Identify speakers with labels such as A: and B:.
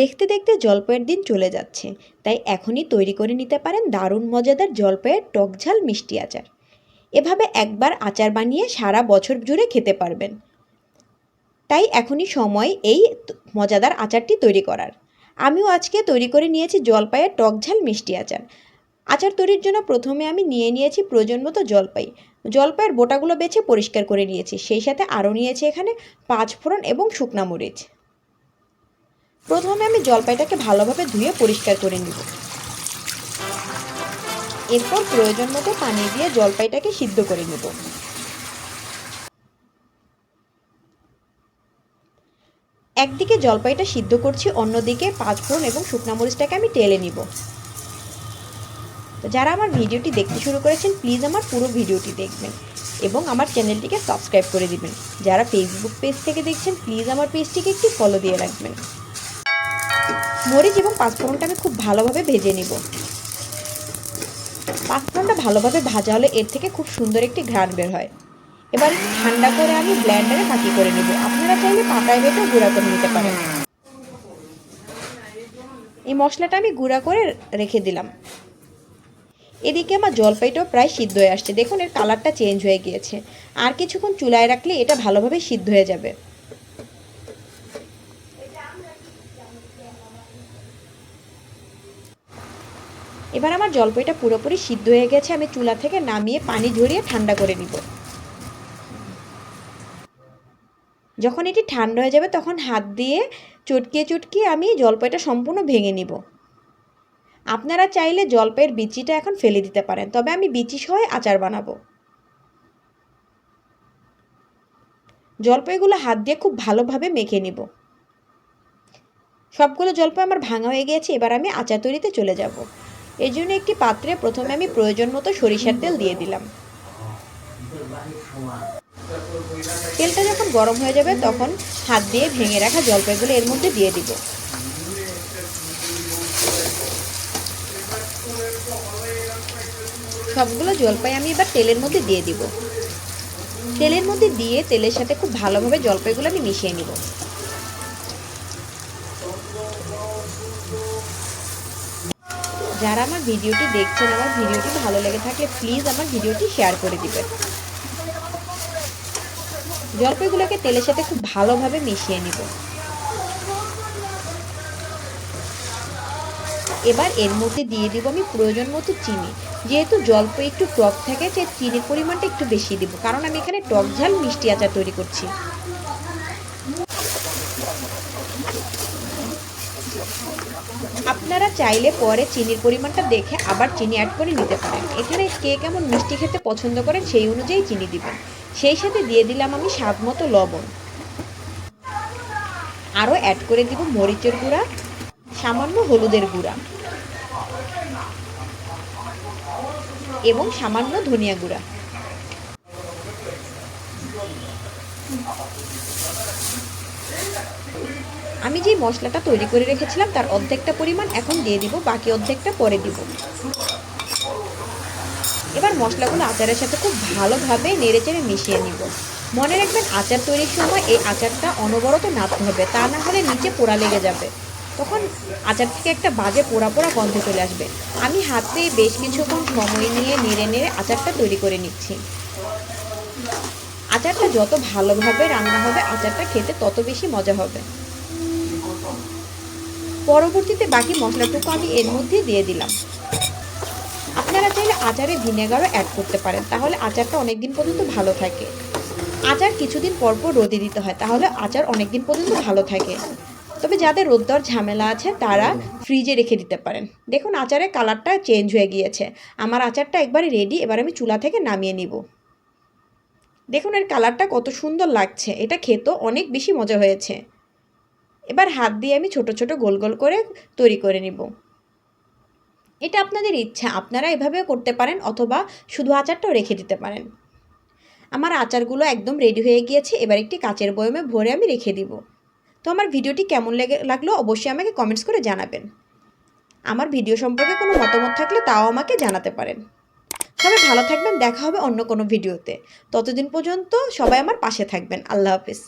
A: দেখতে দেখতে জলপাইয়ের দিন চলে যাচ্ছে। তাই এখনই তৈরি করে নিতে পারেন দারুণ মজাদার জলপাইয়ের টকঝাল মিষ্টি আচার। এভাবে একবার আচার বানিয়ে সারা বছর জুড়ে খেতে পারবেন। তাই এখনই সময় এই মজাদার আচারটি তৈরি করার। আমিও আজকে তৈরি করে নিয়েছি জলপাইয়ের টকঝাল মিষ্টি আচার। আচার তৈরির জন্য প্রথমে আমি নিয়ে নিয়েছি প্রয়োজন মতো জলপাই। জলপাইয়ের বোটাগুলো বেছে পরিষ্কার করে নিয়েছি। সেই সাথে আরও নিয়েছি এখানে পাঁচ ফোড়ন এবং শুকনা মরিচ। প্রথমে আমি জলপাইটাকে ভালোভাবে ধুয়ে পরিষ্কার করে নিব। এরপর প্রয়োজন মতো পানি দিয়ে জলপাইটাকে সিদ্ধ করে নেব। একদিকে জলপাইটা সিদ্ধ করছি, অন্যদিকে পাঁচফোড়ন এবং শুকনা মরিচটাকে আমি টেলে নিব। তো যারা আমার ভিডিওটি দেখতে শুরু করেছেন, প্লিজ আমার পুরো ভিডিওটি দেখবেন এবং আমার চ্যানেলটিকে সাবস্ক্রাইব করে দিবেন। যারা ফেসবুক পেজ থেকে দেখছেন, প্লিজ আমার পেজটিকে একটি ফলো দিয়ে রাখবেন। মরিচ এবং পাঁচফোড়নটা আমি খুব ভালোভাবে ভেজে নিব। পাঁচফোড়নটা ভালোভাবে ভাজা হলে এর থেকে খুব সুন্দর একটি ঘ্রাণ বের হয়। এবার ঠান্ডা করে আমি ব্ল্যান্ডারে ফাঁকি করে নেব। আপনারা চাইলে পাটায় বেটে গুঁড়া করে নিতে পারেন। এই মশলাটা আমি গুঁড়া করে রেখে দিলাম। এদিকে আমার জলপাইটাও প্রায় সিদ্ধ হয়ে আসছে। দেখুন, এর কালারটা চেঞ্জ হয়ে গিয়েছে। আর কিছুক্ষণ চুলায় রাখলে এটা ভালোভাবে সিদ্ধ হয়ে যাবে। এবার আমার জলপাইটা পুরোপুরি সিদ্ধ হয়ে গেছে, আমি চুলা থেকে নামিয়ে পানি ঝরিয়ে ঠান্ডা করে নিব। যখন এটি ঠান্ডা হয়ে যাবে, তখন হাত দিয়ে চটকিয়ে চটকিয়ে আমি জলপাইটা সম্পূর্ণ ভেঙে নিব। আপনারা চাইলে জলপাইয়ের বিচিটা এখন ফেলে দিতে পারেন, তবে আমি বিচি সহ আচার বানাবো। জলপাইগুলো হাত দিয়ে খুব ভালোভাবে মেখে নিব। সবগুলো জলপাই আমার ভাঙা হয়ে গিয়েছে, এবার আমি আচার তৈরিতে চলে যাব। এর জন্য একটি পাত্রে প্রথমে আমি প্রয়োজন মতো সরিষার তেল দিয়ে দিলাম। তেলটা যখন গরম হয়ে যাবে তখন হাত দিয়ে ভেঙে রাখা জলপাইগুলো এর মধ্যে দিয়ে দিব। সবগুলো জলপাই আমি এবার তেলের মধ্যে দিয়ে দিব। তেলের মধ্যে দিয়ে তেলের সাথে খুব ভালোভাবে জলপাইগুলো আমি মিশিয়ে নিব। যারা আমার ভিডিওটি দেখছেন, আমার ভিডিওটি ভালো লেগে থাকলে প্লিজ আমার ভিডিওটি শেয়ার করে দিবেন। জলপাইগুলোকে তেলের সাথে খুব ভালোভাবে মিশিয়ে নিব। এবার এর মধ্যে দিয়ে দিব আমি প্রয়োজন মতো চিনি। যেহেতু জলপাই একটু টক থাকে যে চিনির পরিমাণটা একটু বেশি দিব, কারণ আমি এখানে টক ঝাল মিষ্টি আচার তৈরি করছি। আপনারা চাইলে পরে চিনির পরিমাণটা দেখে আবার চিনি অ্যাড করে নিতে পারেন। এখানে কে কেমন মিষ্টি খেতে পছন্দ করেন সেই অনুযায়ী চিনি দিবেন। সেই সাথে দিয়ে দিলাম আমি স্বাদ মতো লবণ। আরও অ্যাড করে দিব মরিচের গুঁড়া, সামান্য হলুদের গুঁড়া এবং সামান্য ধনিয়া গুঁড়া। আমি যে মশলাটা তৈরি করে রেখেছিলাম, তার অর্ধেকটা পরিমাণ এখন দিয়ে দিব, বাকি অর্ধেকটা পরে দিব। এবার মশলাগুলো আচারের সাথে খুব ভালোভাবে নেড়েচেড়ে মিশিয়ে নিব। মনে রাখবেন, আচার তৈরির সময় এই আচারটা অনবরত নাড়তে হবে, তা না হলে নিচে পোড়া লেগে যাবে। তখন আচার থেকে একটা বাজে পোড়া পোড়া গন্ধ চলে আসবে। আমি হাতে বেশ কিছুক্ষণ সময় নিয়ে নেড়ে নেড়ে আচারটা তৈরি করে নিচ্ছি। আচারটা যত ভালোভাবে রান্না হবে, আচারটা খেতে তত বেশি মজা হবে। পরবর্তীতে বাকি মশলাটুকু আমি এর মধ্যে দিয়ে দিলাম। আপনারা চাইলে আচারে ভিনেগারও অ্যাড করতে পারেন, তাহলে আচারটা অনেক দিন পর্যন্ত ভালো থাকে। আচার কিছুদিন পর পর রোদে দিতে হয়, তাহলে আচার অনেক দিন পর্যন্ত ভালো থাকে। তবে যাদের রোদ দেওয়ার ঝামেলা আছে, তারা ফ্রিজে রেখে দিতে পারেন। দেখুন, আচারের কালারটা চেঞ্জ হয়ে গিয়েছে। আমার আচারটা একবারে রেডি এবার আমি চুলা থেকে নামিয়ে নিব। দেখুন, এর কালারটা কত সুন্দর লাগছে। এটা খেতেও অনেক বেশি মজা হয়েছে। এবার হাত দিয়ে আমি ছোট ছোট গোল গোল করে তৈরি করে নিব। এটা আপনাদের ইচ্ছা, আপনারা এভাবেও করতে পারেন অথবা শুধু আচারটাও রেখে দিতে পারেন। আমার আচারগুলো একদম রেডি হয়ে গিয়েছে, এবার একটি কাচের বয়মে ভরে আমি রেখে দিব। তো আমার ভিডিওটি কেমন লেগে লাগল অবশ্যই আমাকে কমেন্টস করে জানাবেন। আমার ভিডিও সম্পর্কে কোনো মতামত থাকলে তাও আমাকে জানাতে পারেন। সবাই ভালো থাকবেন, দেখা হবে অন্য কোনো ভিডিওতে। ততদিন পর্যন্ত সবাই আমার পাশে থাকবেন। আল্লাহ হাফিজ।